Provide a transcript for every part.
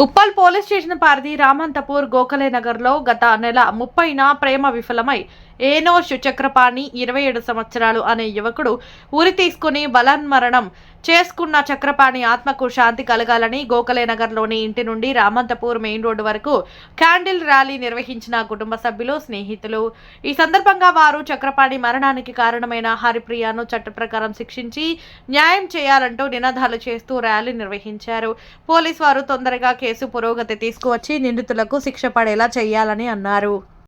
Uppal police station పరిధి రామంతపూర్ గోఖలే నగర్లో గత నెల ముప్పైన ప్రేమ విఫలమై ఏనోష్ చక్రపాణి ఇరవై ఏడు సంవత్సరాలు అనే యువకుడు ఉరి తీసుకుని బలన్మరణం చేసుకున్న చక్రపాణి ఆత్మకు శాంతి కలగాలని గోఖలే నగర్లోని ఇంటి నుండి రామంతపూర్ మెయిన్ రోడ్డు వరకు క్యాండిల్ ర్యాలీ నిర్వహించిన కుటుంబ సభ్యులు స్నేహితులు. ఈ సందర్భంగా వారు చక్రపాణి మరణానికి కారణమైన హరిప్రియను చట్ట ప్రకారం శిక్షించి న్యాయం చేయాలంటూ నినాదాలు చేస్తూ ర్యాలీ నిర్వహించారు. పోలీస్ వారు తొందరగా కేసు పురోగతి తీసుకువచ్చి నిందితులకు శిక్ష పడేలా చేయాలని అన్నారు.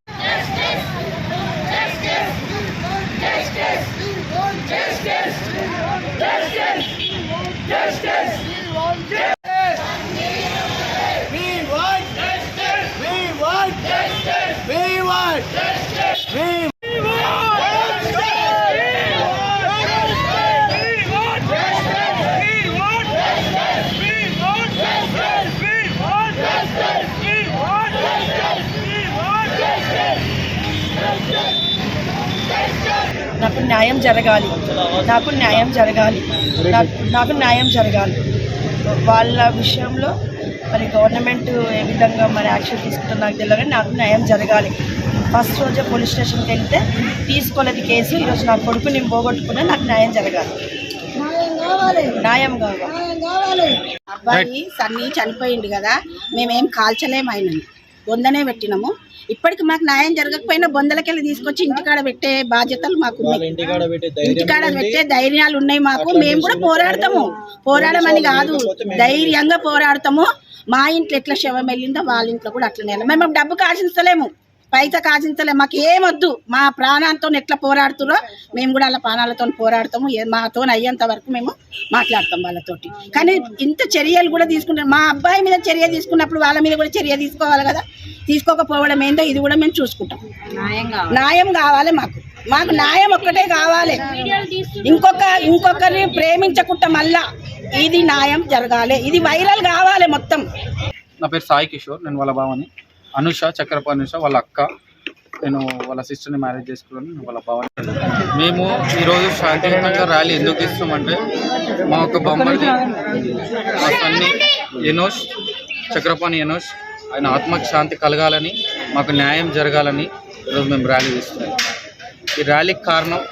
నాకు న్యాయం జరగాలి. నాకు న్యాయం జరగాలి. నాకు నాకు న్యాయం జరగాలి. వాళ్ళ విషయంలో మరి గవర్నమెంట్ ఏ విధంగా మరి యాక్షన్ తీసుకుంటుందో నాకు తెలియదు కానీ నాకు న్యాయం జరగాలి. ఫస్ట్ రోజే పోలీస్ స్టేషన్కి వెళ్తే తీసుకోలేదు కేసు ఈరోజు నా కొడుకు నేను పోగొట్టుకున్నా నాకు న్యాయం జరగాలి. న్యాయం కావాలి. అబ్బాయి సన్నీ చనిపోయింది కదా మేమేం కాల్చలేము ఆయనని. బొందనే పెట్టినాము. ఇప్పటికి మాకు న్యాయం జరగకపోయినా బొందలకెళ్ళి తీసుకొచ్చి ఇంటికాడ పెట్టే బాధ్యతలు మాకు. ఇంటికాడ పెట్టే ధైర్యాలు ఉన్నాయి మాకు. మేము కూడా పోరాడతాము. పోరాడమని కాదు ధైర్యంగా పోరాడతాము. మా ఇంట్లో ఎట్లా శవం వెళ్ళిందో వాళ్ళ ఇంట్లో కూడా అట్లనే. మేము డబ్బు కాశించలేము పైసా కాశించలేము మాకు ఏమొద్దు. మా ప్రాణాలతో ఎట్లా పోరాడుతురో మేము కూడా అలా ప్రాణాలతో పోరాడతాము. మాతో అయ్యేంత వరకు మేము మాట్లాడతాం వాళ్ళతోటి. కానీ ఇంత చర్యలు కూడా తీసుకుంటాం మా అబ్బాయి మీద చర్య తీసుకున్నప్పుడు వాళ్ళ మీద కూడా చర్య తీసుకోవాలి కదా? తీసుకోకపోవడం ఏందో ఇది కూడా మేము చూసుకుంటాం. న్యాయం కావాలి. మాకు. మాకు న్యాయం ఒక్కటే కావాలి. ఇంకొక ఇంకొకరిని ప్రేమించకుండా మళ్ళా ఇది న్యాయం జరగాలి. ఇది వైరల్ కావాలి మొత్తం. నా పేరు సాయి కిషోర్ నేను వాళ్ళ బావని. అనుష చక్రప అనుష వాళ్ళ అక్క. నేను వాళ్ళ సిస్టర్ని మ్యారేజ్ చేసుకున్నాను నేను వాళ్ళ భవన్ మేము ఈరోజు శాంతియుతంగా ర్యాలీ ఎందుకు ఇస్తామంటే మా యొక్క బొమ్మది మా సన్ని ఎనోష్ చక్రపాణి ఎనోష్ ఆయన ఆత్మకు శాంతి కలగాలని మాకు న్యాయం జరగాలని ఈరోజు మేము ర్యాలీ ఇస్తున్నాం ఈ ర్యాలీకి కారణం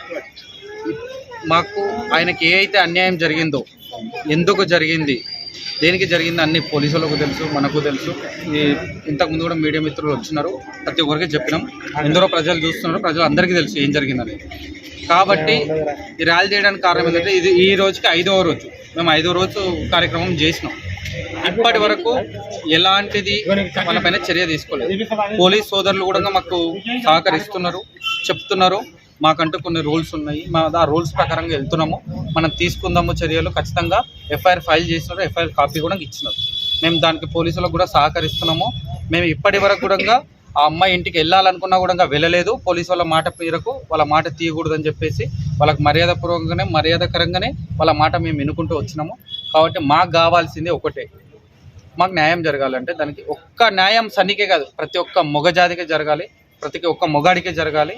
మాకు ఆయనకి ఏ అయితే అన్యాయం జరిగిందో ఎందుకు జరిగింది దేనికి జరిగింది అన్ని పోలీసులకు తెలుసు మనకు తెలుసు. ఈ ఇంతకుముందు కూడా మీడియా మిత్రులు వచ్చినారు. ప్రతి ఒక్కరికి చెప్పినాం. ఎందరో ప్రజలు చూస్తున్నారు. ప్రజలు అందరికీ తెలుసు ఏం జరిగిందని. కాబట్టి ఈ ర్యాలీ చేయడానికి కారణం ఏంటంటే ఇది ఈ రోజుకి ఐదవ రోజు. మేము ఐదవ రోజు కార్యక్రమం చేసినాం. ఇప్పటి వరకు ఎలాంటిది మనపైన చర్య తీసుకోలేదు. పోలీస్ సోదరులు కూడా మాకు సహకరిస్తున్నారు చెప్తున్నారు. మాకంటూ కొన్ని రూల్స్ ఉన్నాయి. మా ఆ రూల్స్ ప్రకారంగా వెళ్తున్నాము. మనం తీసుకుందాము చర్యలు ఖచ్చితంగా ఎఫ్ఐఆర్ ఫైల్ చేసినారు. ఎఫ్ఐఆర్ కాపీ కూడా ఇచ్చినారు. మేము దానికి పోలీసులకు కూడా సహకరిస్తున్నాము. మేము ఇప్పటి వరకు కూడా ఆ అమ్మాయి ఇంటికి వెళ్ళాలనుకున్నా కూడా వెళ్ళలేదు. పోలీసు వాళ్ళ మాట పేరకు వాళ్ళ మాట తీయకూడదని చెప్పేసి వాళ్ళకి మర్యాదపూర్వకంగానే మర్యాదకరంగానే వాళ్ళ మాట మేము వినుకుంటూ వచ్చినాము. కాబట్టి మాకు కావాల్సింది ఒకటే. మాకు న్యాయం జరగాలంటే దానికి ఒక్క న్యాయం సన్నికే కాదు. ప్రతి ఒక్క మొగజాతికే జరగాలి. ప్రతి ఒక్క మొగాడికే జరగాలి.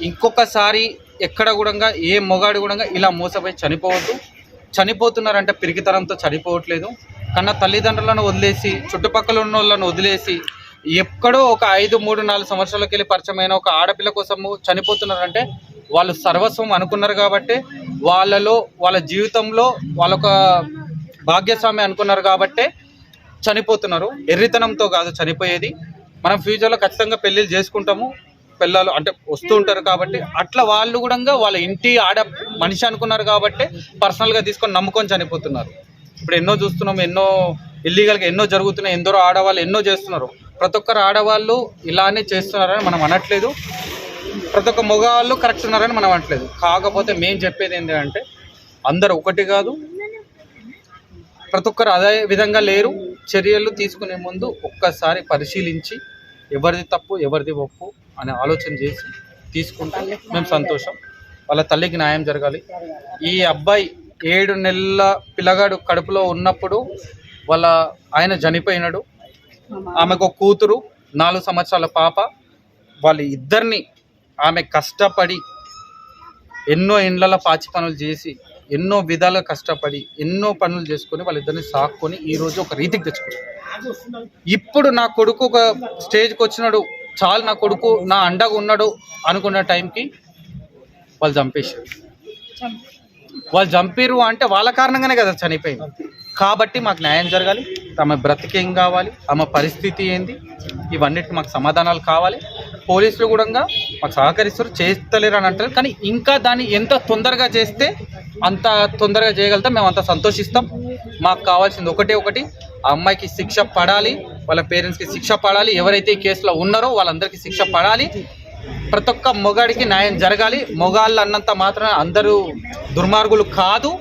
ఇంకొకసారి ఎక్కడ కూడా ఏ మొగాడు కూడా ఇలా మోసపోయి చనిపోవద్దు. చనిపోతున్నారంటే పిరికితనంతో చనిపోవట్లేదు. కన్నా తల్లిదండ్రులను వదిలేసి చుట్టుపక్కల ఉన్న వాళ్ళను వదిలేసి ఎక్కడో ఒక ఐదు మూడు నాలుగు సంవత్సరాలకి వెళ్ళి పరిచయమైన ఒక ఆడపిల్ల కోసము చనిపోతున్నారంటే వాళ్ళు సర్వస్వం అనుకున్నారు కాబట్టి వాళ్ళలో వాళ్ళ జీవితంలో వాళ్ళొక భాగ్యస్వామి అనుకున్నారు కాబట్టే చనిపోతున్నారు. ఎర్రితనంతో కాదు చనిపోయేది. మనం ఫ్యూచర్లో ఖచ్చితంగా పెళ్ళిళ్ళు చేసుకుంటాము. పిల్లలు అంటే వస్తూ ఉంటారు కాబట్టి అట్లా వాళ్ళు కూడా వాళ్ళ ఇంటి ఆడ మనిషి అనుకున్నారు కాబట్టి పర్సనల్గా తీసుకొని నమ్ముకొని చనిపోతున్నారు. ఇప్పుడు ఎన్నో చూస్తున్నాం ఎన్నో ఇల్లీగల్గా ఎన్నో జరుగుతున్నాయి ఎందరో ఆడవాళ్ళు ఎన్నో చేస్తున్నారు. ప్రతి ఒక్కరు ఆడవాళ్ళు ఇలానే చేస్తున్నారని మనం అనట్లేదు. ప్రతి ఒక్క మగవాళ్ళు కరెక్ట్ ఉన్నారని మనం అనట్లేదు. కాకపోతే మేము చెప్పేది ఏంటంటే అందరు ఒకటి కాదు. ప్రతి ఒక్కరు అదే విధంగా లేరు. చర్యలు తీసుకునే ముందు ఒక్కసారి పరిశీలించి ఎవరిది తప్పు ఎవరిది ఒప్పు అనే ఆలోచన చేసి తీసుకుంటే మేము సంతోషం. వాళ్ళ తల్లికి న్యాయం జరగాలి. ఈ అబ్బాయి ఏడు నెలల పిల్లగాడు కడుపులో ఉన్నప్పుడు వాళ్ళ ఆయన చనిపోయినాడు. ఆమెకు ఒక కూతురు నాలుగు సంవత్సరాల పాప. వాళ్ళ ఇద్దరిని ఆమె కష్టపడి ఎన్నో ఇండ్లలో పాచి పనులు చేసి ఎన్నో విధాలుగా కష్టపడి ఎన్నో పనులు చేసుకొని వాళ్ళిద్దరిని సాక్కొని ఈరోజు ఒక రీతికి తెచ్చుకున్నాడు. ఇప్పుడు నా కొడుకు ఒక స్టేజ్కి వచ్చినాడు. చాలు నా కొడుకు నా అండగా ఉన్నాడు అనుకున్న టైంకి వాళ్ళు చంపేశారు. వాళ్ళు చంపిరు అంటే వాళ్ళ కారణంగానే కదా చనిపోయింది. కాబట్టి మాకు న్యాయం జరగాలి. ఆమె బ్రతికేం కావాలి? ఆమె పరిస్థితి ఏంది? ఇవన్నిటి మాకు సమాధానాలు కావాలి. పోలీసులు కూడా మాకు సహకరిస్తారు. చేస్తలేరు అని అంటారు కానీ ఇంకా దాన్ని ఎంత తొందరగా చేస్తే అంత తొందరగా చేయగలుగుతాం మేము అంత సంతోషిస్తాం. మాకు కావాల్సింది ఒకటే ఒకటి ఆ అమ్మాయికి శిక్ష పడాలి వాళ్ళ పేరెంట్స్కి శిక్ష పడాలి ఎవరైతే ఈ కేసులో ఉన్నారో వాళ్ళందరికీ శిక్ష పడాలి. ప్రతి ఒక్క మొగాడికి న్యాయం జరగాలి. మొగాళ్ళు అన్నంత మాత్రమే అందరూ దుర్మార్గులు కాదు.